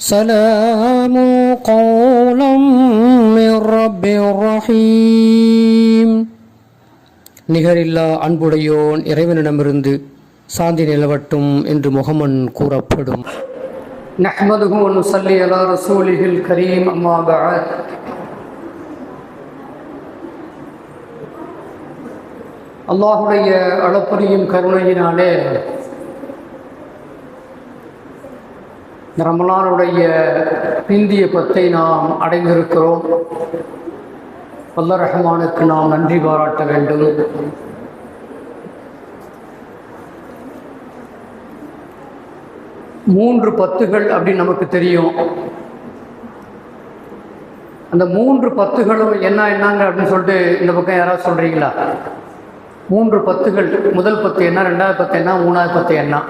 سلام قولا من رب رحيم நிகரில்லா அன்புடையோன் இறைவனிடமிருந்து சாந்தி நிலவட்டும் என்று முகமன் கூறப்படும் نحمده ونصلي على رسوله الكريم أما بعد அல்லாஹுடைய அளப்பரியும் கருணையினாலே ரமலானுடைய பிந்திய பத்தை நாம் அடைந்திருக்கிறோம். அல்ல ரஹ்மானுக்கு நாம் நன்றி பாராட்ட வேண்டும். மூன்று பத்துகள் அப்படின்னு நமக்கு தெரியும். அந்த மூன்று பத்துகளும் என்ன என்னங்க அப்படின்னு சொல்லிட்டு இந்த பக்கம் யாராவது சொல்கிறீங்களா மூன்று பத்துகள் முதல் பத்து என்ன ரெண்டாவது பத்து என்ன மூணாவது பத்து என்ன?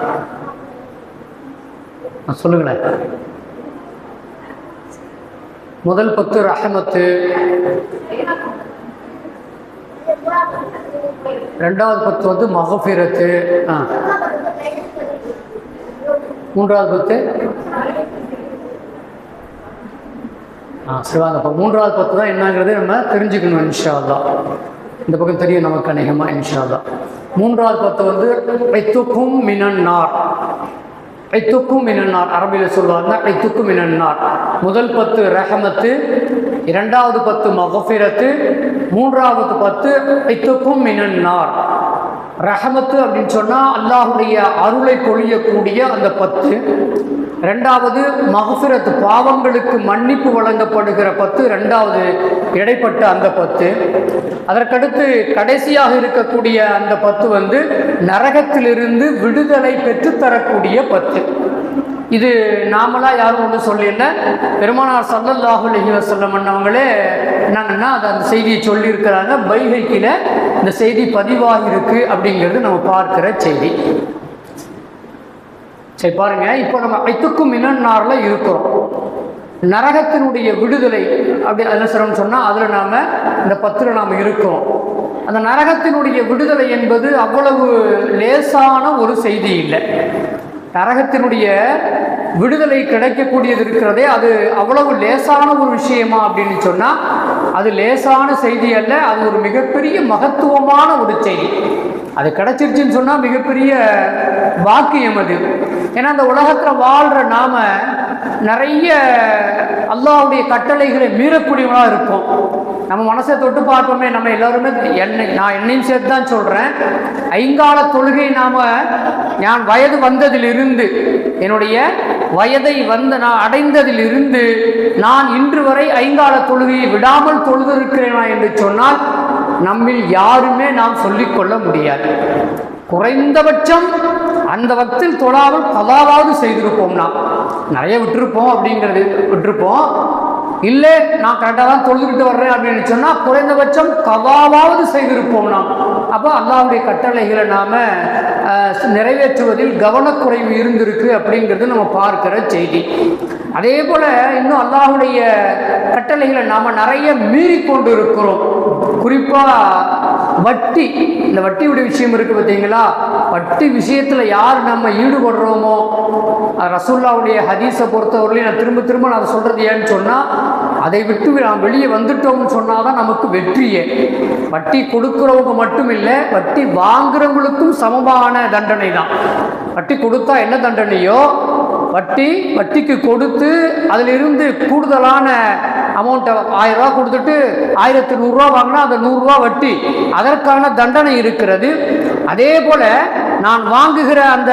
சொல்லுங்களேன். முதல் பத்து ரஹமத்து. ரெண்டாவது பத்து வந்து மகஃபிரத்து. ஆ. மூன்றாவது பத்து? ஆ சிவாங்க. அப்போ மூன்றாவது பத்து தான் என்னங்கிறது நம்ம தெரிஞ்சுக்கணும் இன்ஷா இந்த பக்கம் தெரியும் நமக்கு அநேகமாக இன்ஷா மூன்றாவது பத்து வந்து மினன் நார். ஐத்துக்கும் மினன்னார் அரபியில் சொல்லுவாங்க ஐத்துக்கும் மினன்னார் முதல் பத்து ரஹமத்து இரண்டாவது பத்து மகஃபிரத்து மூன்றாவது பத்து ஐத்துக்கும் மினன்னார் ரஹமத்து அப்படின்னு சொன்னால் அல்லாஹுடைய அருளை பொழியக்கூடிய அந்த பத்து. ரெண்டாவது மகசுரத் பாவங்களுக்கு மன்னிப்பு வழங்கப்படுகிற பத்து ரெண்டாவது இடைப்பட்ட அந்த பத்து. அதற்கடுத்து கடைசியாக இருக்கக்கூடிய அந்த பத்து வந்து நரகத்திலிருந்து விடுதலை பெற்றுத்தரக்கூடிய பத்து. இது நாமளாக யாரும் ஒன்றும் சொல்லல பெருமானார் சல்லல்லாஹு அலஹி வசல்லம் அண்ணவங்களே என்னங்கன்னா அது அந்த செய்தியை சொல்லியிருக்கிறாங்க. பைஹைக்கில் இந்த செய்தி பதிவாகிருக்கு அப்படிங்கிறது நம்ம பார்க்குற செய்தி. சரி பாருங்க. இப்போ நம்ம ஐத்துக்கும் மினன்னார்ல இருக்கிறோம். நரகத்தினுடைய விடுதலை அப்படி என்ன சொல்றோம்னு சொன்னால் அதில் நாம் இந்த பத்தில் நாம் இருக்கிறோம். அந்த நரகத்தினுடைய விடுதலை என்பது அவ்வளவு லேசான ஒரு செய்தி இல்லை. நரகத்தினுடைய விடுதலை கிடைக்கக்கூடியது இருக்கிறதே அது அவ்வளவு லேசான ஒரு விஷயமா அப்படின்னு சொன்னால் அது லேசான செய்தி அல்ல அது ஒரு மிகப்பெரிய மகத்துவமான ஒரு செய்தி. அது கிடைச்சிருச்சுன்னு சொன்னால் மிகப்பெரிய வாக்கியம் அது. ஏன்னா அந்த உலகத்தில் வாழ்கிற நாம நிறைய அல்லாவுடைய கட்டளைகளை மீறக்கூடியவங்களா இருக்கும். நம்ம மனசை தொட்டு பார்ப்போமே நம்ம எல்லோருமே என்னை நான் என்னையும் சேர்த்து தான் சொல்கிறேன் ஐங்கால தொழுகை நாம் நான் வயது வந்ததிலிருந்து என்னுடைய வயதை வந்த நான் அடைந்ததிலிருந்து நான் இன்று வரை ஐங்கால தொழுகையை விடாமல் தொழுதிருக்கிறேனா என்று சொன்னால் நம்மில் யாருமே நாம் சொல்லிக்கொள்ள முடியாது. குறைந்தபட்சம் அந்த வக்தில் தொழாமல் கதாவாவது செய்திருப்போம்னா நிறைய விட்டுருப்போம் அப்படிங்கிறது விட்டுருப்போம். இல்லை நான் கரெக்டாக தான் தொழுதுகிட்டு வர்றேன் அப்படின்னு சொன்னால் குறைந்தபட்சம் கதாவாவது செய்திருப்போம் நாம் அப்போ அல்லாவுடைய கட்டளைகளை நாம் நிறைவேற்றுவதில் கவனக்குறைவு இருந்திருக்கு அப்படிங்கிறது நம்ம பார்க்கிற செய்தி. அதே போல் இன்னும் அல்லாஹுடைய கட்டளைகளை நாம் நிறைய மீறி கொண்டு இருக்கிறோம் குறிப்பாக வட்டி. இந்த வட்டியுடைய விஷயம் இருக்குது பார்த்தீங்களா? வட்டி விஷயத்தில் யார் நம்ம ஈடுபடுறோமோ? ரசுல்லாவுடைய ஹதீஸை பொறுத்தவரையிலையும் நான் திரும்ப திரும்ப நான் சொல்கிறது ஏன்னு சொன்னால் அதை விட்டு நாம் வெளியே வந்துட்டோம்னு சொன்னால் தான் நமக்கு வெற்றியே. வட்டி கொடுக்குறவங்க மட்டும் இல்லை வட்டி வாங்குறவங்களுக்கும் சமமான தண்டனை தான் வட்டி கொடுத்தா என்ன தண்டனையோ? வட்டி வட்டிக்கு கொடுத்து அதிலிருந்து கூடுதலான அமௌண்ட்டை ஆயிரம் ரூபா கொடுத்துட்டு ஆயிரத்தி நூறுரூவா வாங்கினா அந்த நூறுரூவா வட்டி. அதற்கான தண்டனை இருக்கிறது. அதே போல் நான் வாங்குகிற அந்த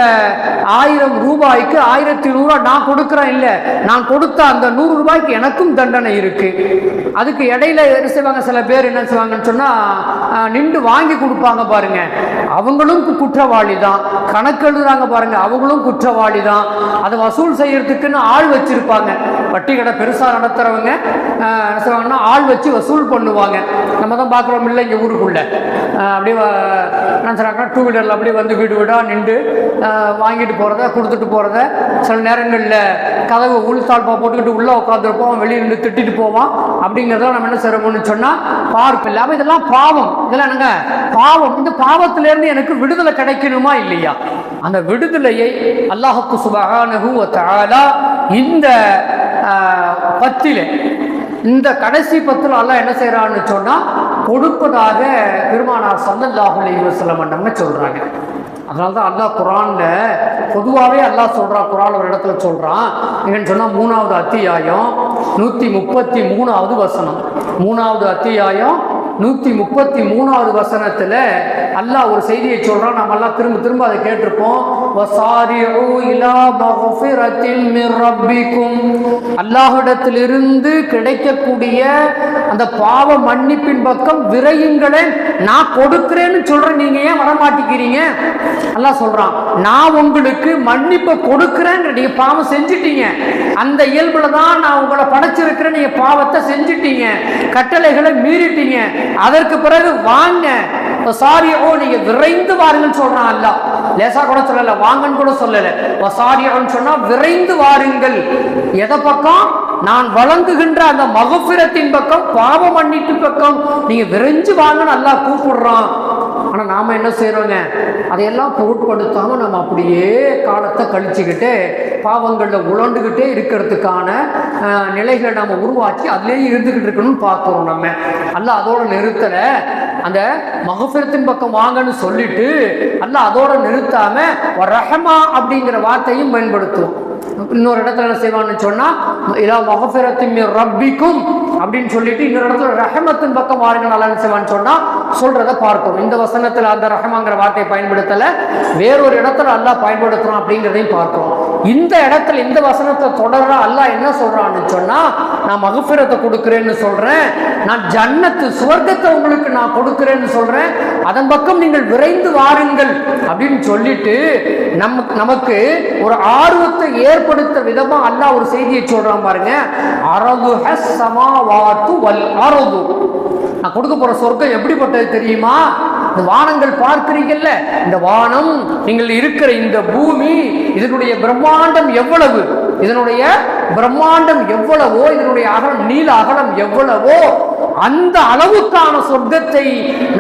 ஆயிரம் ரூபாய்க்கு ஆயிரத்தி நூறுரூவா நான் கொடுக்குறேன் இல்லை. நான் கொடுத்த அந்த நூறு ரூபாய்க்கு எனக்கும் தண்டனை இருக்கு. அதுக்கு இடையில என்ன செய்வாங்க? சில பேர் என்ன செய்வாங்கன்னு சொன்னால் நின்று வாங்கி கொடுப்பாங்க பாருங்க. அவங்களும் குற்றவாளி தான். கணக்கு எழுதுறாங்க பாருங்க. அவங்களும் குற்றவாளி தான். அதை வசூல் செய்யறதுக்குன்னு ஆள் வச்சிருப்பாங்க. வட்டி கடை பெருசாக நடத்துகிறவங்க என்ன செய்வாங்கன்னா ஆள் வச்சு வசூல் பண்ணுவாங்க. நம்ம தான் பார்க்குறோம் இல்லை இங்கே ஊருக்குள்ள. அப்படியே என்ன சொல்கிறாங்கன்னா டூ வீலரில் அப்படியே வந்து வீடு வீடாக நின்று வாங்கிட்டு போகிறத கொடுத்துட்டு போகிறத சில நேரங்களில் கதவு உள்தாழ்ப்பா போட்டுக்கிட்டு உள்ளே உட்காந்துருப்போம் வெளியே நின்று திட்டிட்டு போவோம். அப்படிங்கிறத நம்ம என்ன செய்கிறோம்னு சொன்னால் பார்ப்பு இல்லை. அப்போ இதெல்லாம் பாவம். இதெல்லாம் என்னங்க? பாவம். இந்த பாவத்திலேருந்து எனக்கு விடுதலை கிடைக்கணுமா இல்லையா? அந்த விடுதலையை அல்லாஹுக்கு சுபகானு இந்த பத்திலே. இந்த கடைசி பத்தில் அல்லாஹ் என்ன செய்கிறான்னு சொன்னால் கொடுப்பதாக பெருமானார் சல்லல்லாஹு அலைஹி வஸல்லம் நம்ம சொல்கிறாங்க அதனால தான் அல்லாஹ் குரான்ல பொதுவாகவே அல்லாஹ் சொல்கிறான் குரான் ஒரு இடத்துல சொல்கிறான் என்னன்னு சொன்னால் மூணாவது அத்தியாயம் நூற்றி முப்பத்தி மூணாவது வசனம். மூணாவது அத்தியாயம் நூற்றி முப்பத்தி மூணாவது வசனத்தில் அல்லாஹ் ஒரு செய்தியை சொல்கிறான் நம்ம எல்லாம் திரும்ப திரும்ப அதை கேட்டிருப்போம். அல்லாஹிடத்திலிருந்து கிடைக்கக்கூடிய அந்த பாவ மன்னிப்பின் பக்கம் விரையுங்களேன் நான் கொடுக்கிறேன்னு சொல்றேன் நீங்க ஏன் வரமாட்டேங்கிறீங்க? அல்லாஹ் சொல்றான். நான் உங்களுக்கு மன்னிப்பை கொடுக்கிறேன் நீங்க பாவம் செஞ்சிட்டீங்க. அந்த இயல்புல தான் நான் உங்களை படைச்சிருக்கிறேன் நீங்க பாவத்தை செஞ்சிட்டீங்க. கட்டளைகளை மீறிட்டீங்க. அதற்கு பிறகு வாங்க. வசாரியோ நீங்க விரைந்து வாருங்கன்னு சொல்றான் அல்ல. லேசா கூட சொல்லல வாங்கன்னு கூட சொல்லல. வசாரியோன்னு சொன்னா விரைந்து வாருங்கள். எதை பக்கம்? நான் வழங்குகின்ற அந்த மகப்பிரத்தின் பக்கம் பாவ மன்னிப்பு பக்கம். நீங்க விரைஞ்சு வாங்கன்னு நல்லா கூப்பிடுறான். ஆனா நாம என்ன செய்யறோங்க அதையெல்லாம் பொருட்படுத்தாம நம்ம அப்படியே காலத்தை கழிச்சுக்கிட்டு பாவங்களில் உழண்டுகிட்டே இருக்கிறதுக்கான நிலைகளை நம்ம உருவாக்கி அதுலேயே இருந்துகிட்டு இருக்கணும்னு பார்க்குறோம் நம்ம. அல்ல அதோட நிறுத்தலை. அந்த மகஃபிரத்தின் பக்கம் வாங்கன்னு சொல்லிட்டு அல்ல அதோட நிறுத்தாம ரஹமா அப்படிங்கிற வார்த்தையும் பயன்படுத்துவோம் இன்னொரு இடத்துல என்ன செய்வான்னு சொன்னா இதா மகஃபிரத்தின் ரப்பிக்கும் அப்படின்னு சொல்லிட்டு இன்னொரு இடத்துல ரஹமத்தின் பக்கம் வாருங்க நல்லா என்ன செய்வான்னு சொன்னா சொல்றத பார்த்தோம் இந்த வசனத்துல அந்த ரஹமாங்கிற வார்த்தையை பயன்படுத்தல. வேறொரு இடத்துல அல்லா பயன்படுத்துறோம் அப்படிங்கிறதையும் பார்க்கிறோம் இந்த இடத்துல இந்த வசனத்தை தொடர அல்லாஹ் என்ன சொல்றான்னு சொன்னா நான் மகப்பிரத்தை கொடுக்கிறேன்னு சொல்றேன் நான் ஜன்னத்து சுவர்க்கத்தை உங்களுக்கு நான் கொடுக்கிறேன்னு சொல்றேன் அதன் பக்கம் நீங்கள் விரைந்து வாருங்கள் அப்படின்னு சொல்லிட்டு நமக்கு நமக்கு ஒரு ஆர்வத்தை ஏற்படுத்த விதமா அல்லாஹ் ஒரு செய்தியை சொல்றான் பாருங்க. அரது ஹஸ் சமாவாத்து வல் அரது. நான் கொடுக்க போற சொர்க்கம் எப்படிப்பட்டது தெரியுமா? இந்த வானங்கள் பார்க்கிறீங்கல்ல இந்த வானம் நீங்கள் இருக்கிற இந்த பூமி இதனுடைய பிரம்மாண்டம் எவ்வளவு? இதனுடைய பிரம்மாண்டம் எவ்வளவோ? இதனுடைய அகலம் நீல அகலம் எவ்வளவோ? அந்த அளவுக்கான சொர்க்கத்தை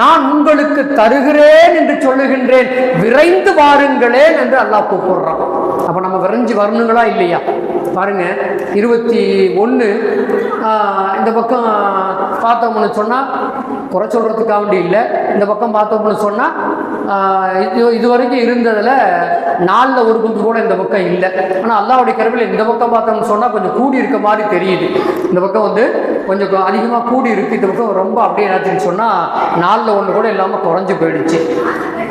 நான் உங்களுக்கு தருகிறேன் என்று சொல்லுகின்றேன். விரைந்து வாருங்களேன் என்று அல்லாஹ் கூப்பிடுறான். அப்ப நம்ம விரைஞ்சு வரணுங்களா இல்லையா? பாருங்க இருபத்தி ஒன்று இந்த பக்கம் பார்த்தோம்னு சொன்னால் குறை சொல்கிறதுக்காக வேண்டி இல்லை. இந்த பக்கம் பார்த்தோம்னு சொன்னால் இது இது வரைக்கும் இருந்ததில் நாலில் ஒரு பங்கு கூட இந்த பக்கம் இல்லை. ஆனால் அல்லாவுடைய கருவில் இந்த பக்கம் பார்த்தோம்னு சொன்னால் கொஞ்சம் கூடி இருக்க மாதிரி தெரியுது. இந்த பக்கம் வந்து கொஞ்சம் அதிகமாக கூடி இருக்கு. இந்த பக்கம் ரொம்ப அப்படியே என்னாச்சுன்னு சொன்னால் நாலில் ஒன்று கூட இல்லாமல் குறைஞ்சி போயிடுச்சு.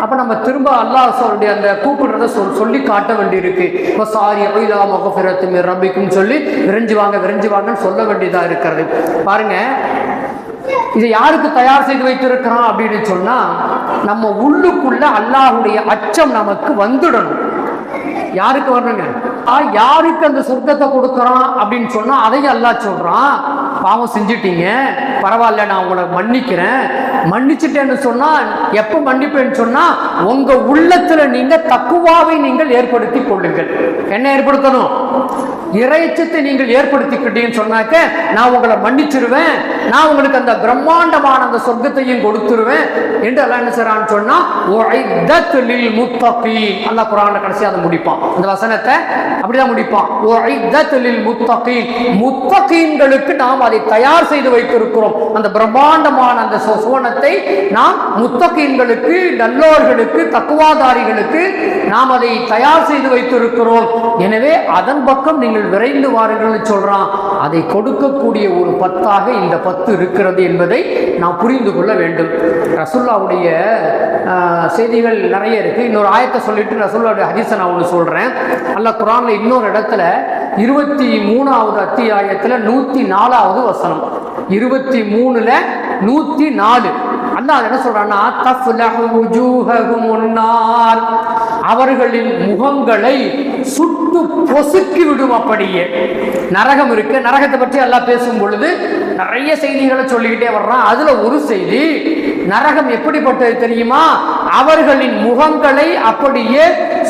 அப்போ நம்ம திரும்ப அல்லாஹ் சொல்லுடைய அந்த கூப்பிடுறத சொல் சொல்லி காட்ட வேண்டியிருக்கு. இப்போ சாரி அயிலா மகஃபிரத்து ரபிக்கும் சொல்லி விரைஞ்சு வாங்க விரைஞ்சு வாங்கன்னு சொல்ல வேண்டியதாக இருக்கிறது. பாருங்கள் இதை யாருக்கு தயார் செய்து வைத்திருக்கிறான் அப்படின்னு சொன்னா நம்ம உள்ளுக்குள்ள அல்லாஹுடைய அச்சம் நமக்கு வந்துடணும். யாருக்கு வரணுங்க? யாருக்கு அந்த சொர்க்கத்தை கொடுக்கறான் அப்படின்னு சொன்னா அதையும் அல்லாஹ் சொல்றான். பாவம் செஞ்சிட்டீங்க. பரவாயில்ல நான் உங்களை மன்னிக்கிறேன். மன்னிச்சிட்டேன்னு சொன்னா எப்ப மன்னிப்பேன்னு சொன்னா உங்க உள்ளத்துல நீங்க தக்குவாவை நீங்கள் ஏற்படுத்தி கொள்ளுங்கள். என்ன ஏற்படுத்தணும்? இறைச்சத்தை நீங்கள் ஏற்படுத்திக்கிட்டீங்கன்னு சொன்னாக்க நான் உங்களை மன்னிச்சிருவேன். நான் உங்களுக்கு அந்த பிரம்மாண்டமான அந்த சொர்க்கத்தையும் கொடுத்துருவேன். என்று அல்லா என்ன செய்றான்னு சொன்னா உஇத்தத் லில் குரான அல்லாஹ் கடைசி அதை முடிப்பான். அந்த வசனத்தை அப்படிதான் முடிப்பான். உஇத்தத் லில் முத்தகீன் முத்தகீன்களுக்கு நாம் அதை தயார் செய்து வைத்திருக்கிறோம். அந்த பிரம்மாண்டமான அந்த சு- சுவனத்தை நாம் முத்தகீன்களுக்கு நல்லோர்களுக்கு தக்குவாதாரிகளுக்கு நாம் அதை தயார் செய்து வைத்திருக்கிறோம். எனவே அதன் பக்கம் நீங்கள் விரைந்து வாருங்கள்னு சொல்றான். அதை கொடுக்கக்கூடிய ஒரு பத்தாக இந்த பத்து இருக்கிறது என்பதை நாம் புரிந்து கொள்ள வேண்டும். ரசுல்லாவுடைய செய்திகள் நிறைய இருக்கு. இன்னொரு ஆயத்தை சொல்லிட்டு ரசுல்லாவுடைய ஹதீஸை நான் ஒன்று சொல்றேன். அல்ல குரான்ல இன்னொரு இடத்துல இருபத்தி மூணாவது அத்தியாயத்தில் நூத்தி நாலாவது வசனம். இருபத்தி மூணுல நூத்தி நாலு. அல்லாஹ் என்ன சொல்றான்னா அவர்களின் முகங்களை சுட்டு பொசுக்கி விடும் அப்படியே. நரகம் இருக்கு. நரகத்தை பற்றி எல்லாம் பேசும் பொழுது நிறைய செய்திகளை சொல்லிக்கிட்டே வர்றான். அதுல ஒரு செய்தி நரகம் எப்படிப்பட்டது தெரியுமா? அவர்களின் முகங்களை அப்படியே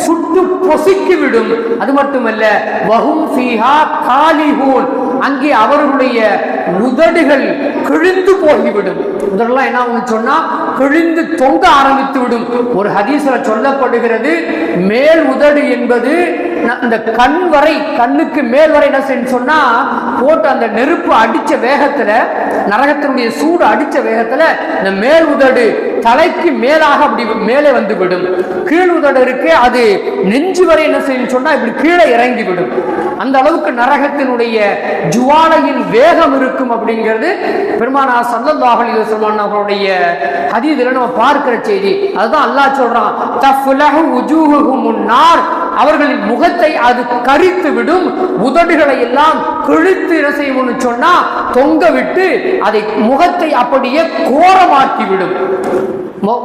சுட்டு பொசுக்கி விடும். அது மட்டுமல்ல வஹும் ஃபீஹா காலிஹூன். அங்கே அவர்களுடைய உதடுகள் கிழிந்து போய்விடும் உதடெல்லாம் என்ன ஒன்று சொன்னா கிழிந்து தொங்க ஆரம்பித்து விடும். ஒரு ஹதீஸ்ல சொல்லப்படுகிறது மேல் உதடு என்பது அந்த கண் வரை கண்ணுக்கு மேல் வரை என்ன செய்யணும் சொன்னா போட்டு அந்த நெருப்பு அடிச்ச வேகத்துல நரகத்தினுடைய சூடு அடிச்ச வேகத்துல இந்த மேல் உதடு தலைக்கு மேலாக அப்படி மேலே வந்து விடும் கீழ் உதடு இருக்கு அது நெஞ்சு வரை என்ன செய்யும் சொன்னா இப்படி கீழே இறங்கி விடும் அந்த அளவுக்கு நரகத்தினுடைய ஜுவாலையின் வேகம் இருக்கும் அப்படிங்கிறது பெருமானா சல்லல்லாஹு சொல்வான் வஸல்லம் அவர்களுடைய ஹதீஸ்ல நம்ம பார்க்கிற செய்தி. அதுதான் அல்லாஹ் சொல்றான் தஃப்லஹு உஜூகு முன்னார் அவர்களின் முகத்தை அது கரித்து விடும். உதடுகளை எல்லாம் கிழித்து என்ன செய்யும்னு சொன்னா தொங்க விட்டு அதை முகத்தை அப்படியே கோரமாக்கி விடும்.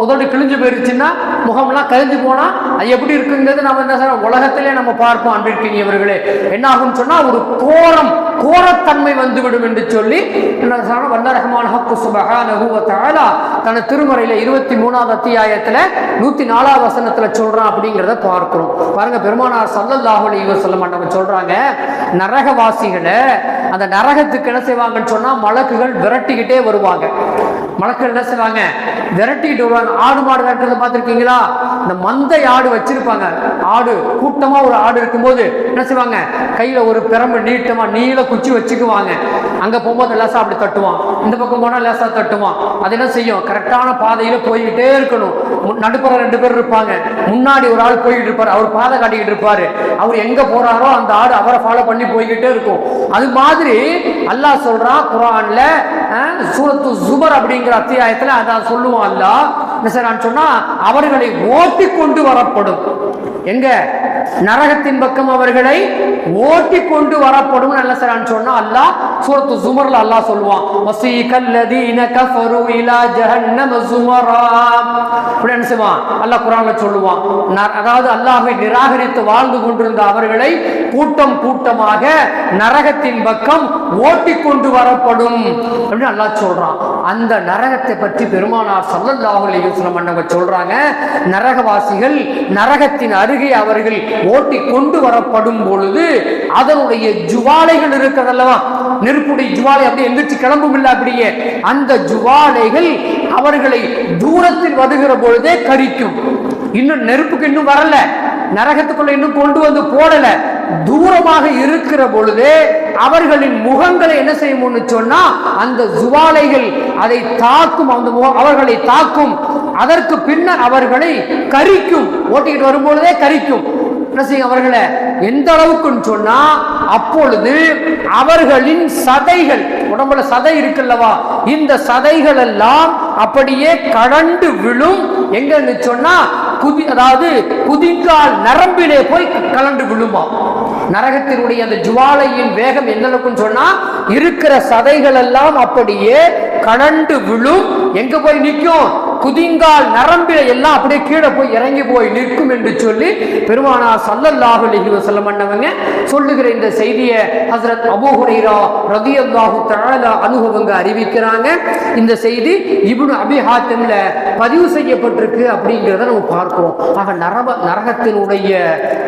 உதடு கிழிஞ்சு போயிருச்சுன்னா முகம்லாம் கழிஞ்சு போனா அது எப்படி இருக்குங்கிறது நம்ம என்ன சார் உலகத்திலே நம்ம பார்ப்போம் அன்பிற்கினியவர்களே. என்ன ஆகும்னு சொன்னா ஒரு கோரம் கோரத்தன்மை வந்துவிடும் என்று சொல்லி என்ன சொல்றோம் வல்ல ரஹ்மான் ஹக்கு சுபஹானஹு தன திருமறையில இருபத்தி மூணாவது அத்தியாயத்துல நூத்தி நாலாவது வசனத்துல சொல்றான் அப்படிங்கிறத பார்க்கிறோம். பாருங்க பெருமானார் சல்லல்லாஹு அலைஹி வஸல்லம் நம்ம சொல்றாங்க நரகவாசிகளை அந்த நரகத்துக்கு என்ன செய்வாங்கன்னு சொன்னா மலக்குகள் விரட்டிக்கிட்டே வருவாங்க. மலக்கள் என்ன செய்வாங்க விரட்டிட்டு வருவாங்க. ஆடு மாடு விரட்டுறதை பார்த்துருக்கீங்களா? இந்த மந்தை ஆடு வச்சிருப்பாங்க. ஆடு கூட்டமா ஒரு ஆடு இருக்கும்போது என்ன செய்வாங்க? கையில ஒரு பிரம்பு நீட்டமா நீள குச்சி வச்சுக்குவாங்க. அங்க போகும்போது லேசா அப்படி தட்டுவான். இந்த பக்கம் போனா லேசா தட்டுவான். அது என்ன செய்யும்? கரெக்டான பாதையில போய்கிட்டே இருக்கணும். மு- நடுப்புற ரெண்டு பேர் இருப்பாங்க. முன்னாடி ஒரு ஆள் போய்கிட்டு இருப்பாரு. அவர் பாதை காட்டிக்கிட்டு இருப்பாரு. அவர் எங்க போறாரோ அந்த ஆடு அவரை ஃபாலோ பண்ணி போய்கிட்டே இருக்கும். அது மாதிரி அல்லாஹ் சொல்றான் குரான்ல சூரத்து சுபர் அப்படிங்கிற அத்தியாயத்துல அதான் சொல்லுவான் அல்லாஹ் என்ன செய்றான்னு சொன்னா அவர்களை ஓட்டி கொண்டு வரப்படும். எங்க? நரகத்தின் பக்கம் அவர்களை ஓட்டி கொண்டு வரப்படும் நல்ல செய்றான்னு சொன்னா அல்லாஹ் சூரத்து சுமர்ல அல்லாஹ் சொல்லுவான். வசீகல் லதீன கஃபரு இலா ஜஹன்னம சுமரா அப்படி என்ன செய்வான்? அல்லாஹ் குரான்ல சொல்லுவான். ந- அதாவது அல்லாஹ்வை நிராகரித்து வாழ்ந்து கொண்டிருந்த அவர்களை கூட்டம் கூட்டமாக நரகத்தின் பக்கம் ஓட்டி கொண்டு வரப்படும். அப்படின்னு அல்லாஹ் சொல்றான். அந்த நரகத்தை பற்றி பெருமானார் சல்லல்லாஹு அலைஹி அலிஸ்லாம் அண்ணவங்க சொல்றாங்க நரகவாசிகள் நரகத்தின் அருகே அவர்கள் ஓட்டி கொண்டு வரப்படும் பொழுது அதனுடைய ஜுவாலைகள் இருக்கிறதல்லவா? நெருப்புடைய ஜுவாலை அப்படியே எந்திரிச்சு கிளம்பும் இல்லை அப்படியே. அந்த ஜுவாலைகள் அவர்களை தூரத்தில் வருகிற பொழுதே கரிக்கும் இன்னும் நெருப்புக்கு இன்னும் வரல. நரகத்துக்குள்ள இன்னும் கொண்டு வந்து போடல. தூரமாக இருக்கிற பொழுது அவர்களின் முகங்களை என்ன செய்யும்னு சொன்னா அந்த ஜுவாலைகள் அதை தாக்கும் அந்த அவர்களை தாக்கும். அதற்கு பின்னர் அவர்களை கரிக்கும். ஓட்டிக்கிட்டு வரும்பொழுதே கரிக்கும். அவர்களை எந்த அளவுக்குன்னு சொன்னா அப்பொழுது அவர்களின் சதைகள் உடம்புல சதை இருக்குல்லவா? இந்த சதைகள் எல்லாம் அப்படியே கடண்டு விழும். எங்கன்னு சொன்னா குதி அதாவது குதிங்கால் நரம்பிலே போய் கலண்டு விழுமா? நரகத்தினுடைய அந்த ஜுவாலையின் வேகம் எந்த அளவுக்குன்னு சொன்னா இருக்கிற சதைகள் எல்லாம் அப்படியே கடண்டு விழும். எங்க போய் நிற்கும்? குதிங்கால் நரம்பில எல்லாம் அப்படியே கீழே போய் இறங்கி போய் நிற்கும் என்று சொல்லி பெருமானார் சல்லல்லாஹு அலைஹி வஸல்லம் அண்ணவங்க சொல்லுகிற இந்த செய்தியை ஹசரத் அபூ ஹுரைரா ரலியல்லாஹு தஆலா அனுபவங்க அறிவிக்கிறாங்க. இந்த செய்தி இப்னு அபிஹாத்தம்ல பதிவு செய்யப்பட்டிருக்கு அப்படிங்கிறத நம்ம பார்க்கிறோம். ஆக நரக நரகத்தினுடைய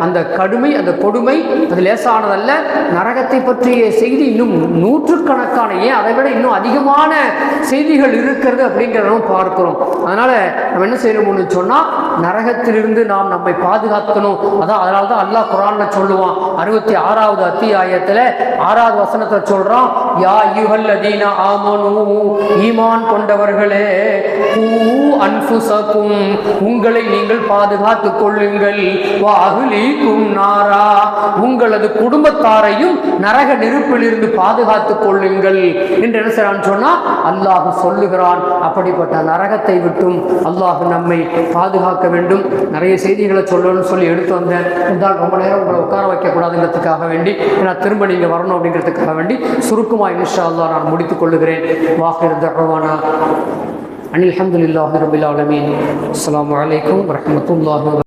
அந்த கடுமை அந்த கொடுமை அது லேசானதல்ல. நரகத்தை பற்றிய செய்தி இன்னும் நூற்றுக்கணக்கான ஏன் அதை விட இன்னும் அதிகமான செய்திகள் இருக்கிறது அப்படிங்கிறதும் பார்க்கிறோம். அதனால நம்ம என்ன செய்யணும்னு சொன்னா நரகத்திலிருந்து நாம் நம்மை பாதுகாக்கணும். அதான் அதனால தான் அல்லாஹ் குரான்ல சொல்லுவான் அறுபத்தி ஆறாவது அத்தியாயத்துல ஆறாவது வசனத்தை சொல்றான் யா யுகல் அதீன ஆமனு ஈமான் கொண்டவர்களே அன்புசக்கும் உங்களை நீங்கள் பாதுகாத்துக் கொள்ளுங்கள். வாகுலீக்கும் நாரா. உங்களது குடும்பத்தாரையும் நரக நெருப்பிலிருந்து பாதுகாத்துக் கொள்ளுங்கள். என்று என்ன செய்யறான்னு சொன்னா அல்லாஹு சொல்லுகிறான். அப்படிப்பட்ட நரகத்தை விட்டும் அல்லாஹ் நம்மை பாதுகாக்க வேண்டும். நிறைய செய்திகளை சொல்லணும்னு சொல்லி எடுத்து வந்தேன். இருந்தால் ரொம்ப நேரம் உங்களை உட்கார வைக்கக்கூடாதுங்கிறதுக்காக வேண்டி ஏன்னா திரும்ப நீங்கள் வரணும் அப்படிங்கிறதுக்காக வேண்டி சுருக்கமாக இன்ஷா அல்லா நான் முடித்துக் கொள்ளுகிறேன். வாக்கு தர்வானா அனில் அஹமதுல்லாஹி ரபில் ஆலமீன். அஸ்ஸலாமு அலைக்கும் வரஹ்மத்துல்லாஹி